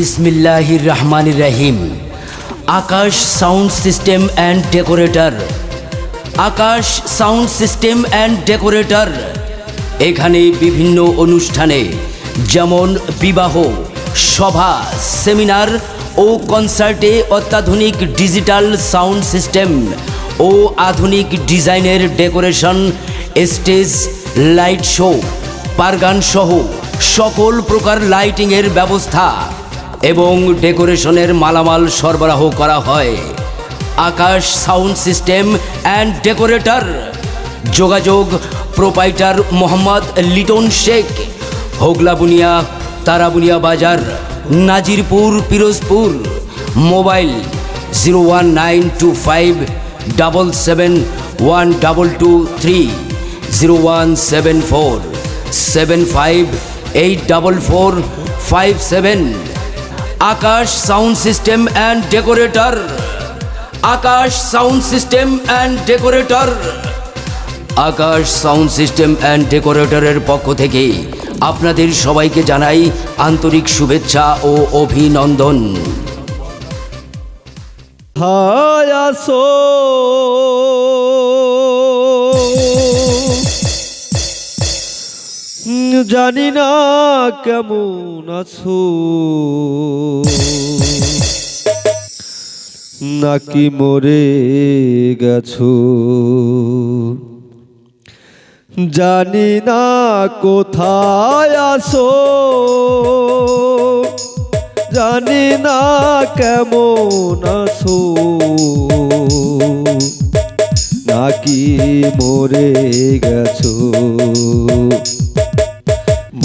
বিসমিল্লাহির রহমানির রহিম Akash sound system and decorator. Akash sound system and decorator. এখানে বিভিন্ন অনুষ্ঠানে যেমন বিবাহ, সভা, সেমিনার ও কনসার্টে অত্যাধুনিক ডিজিটাল সাউন্ড সিস্টেম ও আধুনিক ডিজাইনের ডেকোরেশন, স্টেজ, লাইট শো, পারগান সহ সকল প্রকার লাইটিংয়ের ব্যবস্থা এবং ডেকোরেশনের মালামাল সরবরাহ করা হয়। Akash sound system and decorator. যোগাযোগ প্রোপাইটার মোহাম্মদ লিটন শেখ। হোগলাবুনিয়া তারাবুনিয়া বাজার, Nazirpur, Pirojpur. Mobile zero one nine two five double seven one double two three. Zero one seven four seven five eight double four five seven. Akash sound system and decorator. Akash sound system and decorator. Akash sound system and ডেকোরেটরের পক্ষ থেকে আপনাদের সবাইকে জানাই আন্তরিক শুভেচ্ছা ও অভিনন্দন। হায়াসো জানি না কেমন আছো। নাকি মরে গেছো। জানি না কোথায় আসো জানি না কেমন আছো। নাকি মরে গেছো।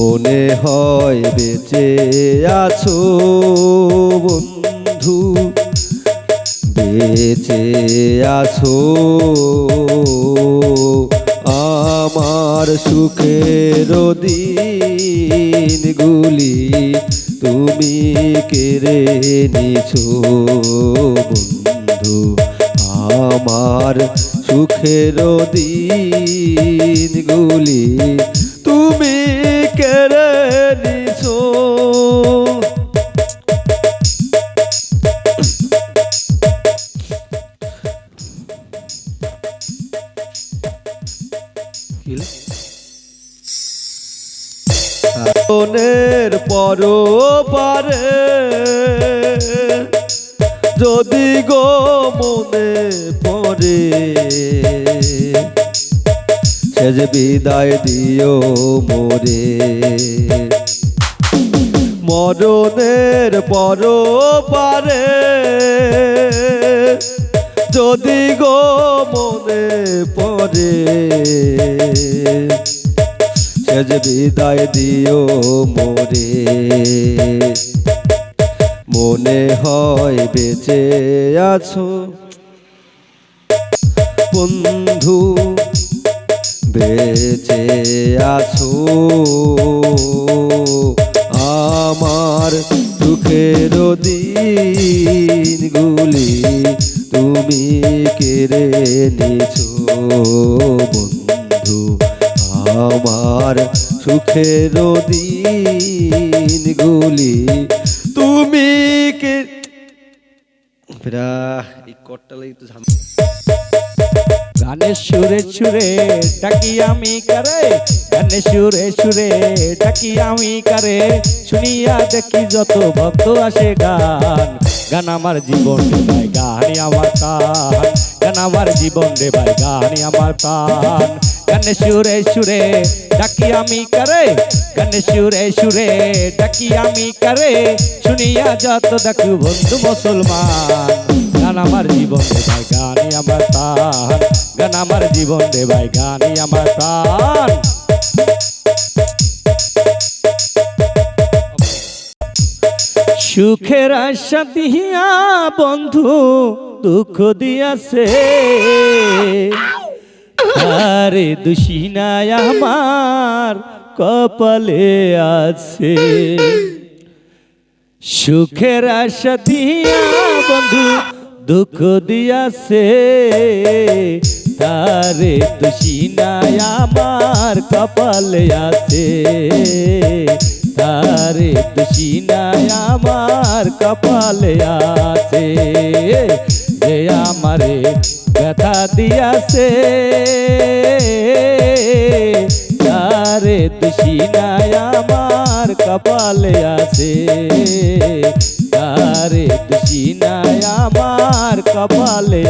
মনে হয় বেঁচে আছো বন্ধু। বেঁচে আছো। আমার সুখের দিনগুলি তুমি কেড়ে নিছো বন্ধু। আমার সুখের দিনগুলি তুমি কেড়ে নিছো? মনের পর পারে যদি গো মনে পড়ে সে যে বিদায় দিও মোরে। মরণের পর পারে যদি গো মনে পড়ে সে যে বিদায় দিও মোরে। মনে হয় বেঁচে আছো। বন্ধু বেঁচে আছো? আমার দুঃখের দিনগুলি তুমি কেড়ে নিছো বন্ধু। আমার সুখের দিনগুলি তুমি কে ফেরা, এই কটটা লাগি তো গানের সুরে সুরে ডাকি আমি কারে গানের সুরে সুরে ডাকি আমি কারে। শুনিয়া দেখি যত ভক্ত আসে গান। গান আমার জীবন রে ভাই গানি আমার প্রাণ। গান আমার জীবন রে ভাই গানি আমার প্রাণ। গানের সুরে সুরে ডাকি আমি করে গানের সুরে সুরে ডাকি আমি করে। শুনিয়া যত দেখু বন্ধু মুসলমান। গান আমার জীবন রে ভাই গানি আমার প্রাণ। গান আমার জীবন রে ভাই গানি আমার প্রাণ। সুখের আশা দিয়া বন্ধু, দুঃখ দিয়াছে। আরে দুশিনায় আমার, কপালে আছে। সুখের আশা দিয়া বন্ধু দুঃখ দিয়াছে, তারে তুষিনায় আমার কপালে আছে। তারে তুষিনায় আমার কপালে আছে। যে আমারে ব্যথা দিয়াছে, তারে দোষী নাই আমার কপালে আছে। তারে দোষী নাই আমার কপালে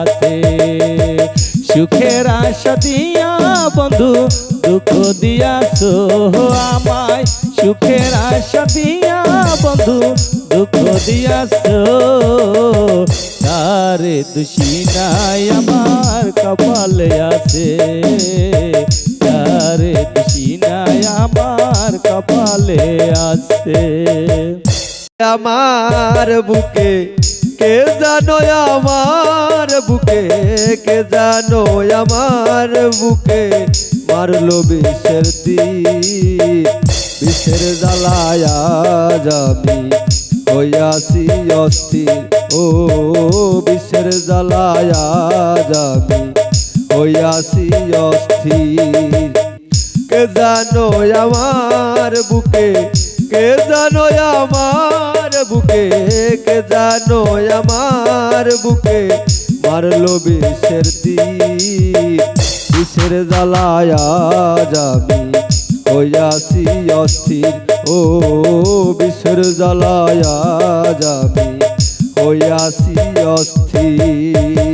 আছে। সুখের আশা দিয়া, বন্ধু, দুঃখ দিয়াছো আমায়। সুখের আশা দিয়া, বন্ধু, দুঃখ দিয়াছো তারে দোষী নাই আমার কপালে আছে। তারে দোষী নাই আমার কপালে আছে। আমার বুকে, কে জানো আমার বুকে, কে জানো আমার বুকে, মারলো বিষের তীর বিষের জ্বালায়া যাবি হইয়াছি অস্থির। ও, বিষের জ্বালায়া যাবি হইয়াছি অস্থির। কে জানো আমার বুকে কে জানো আমার, বুকে কে জানো আমার, বুকে মারলো বিষের তীর বিষের জ্বালায়া যাবি হইয়াছি অস্থির। ও, বিষের জ্বালায়া যাবি হইয়াছি অস্থির।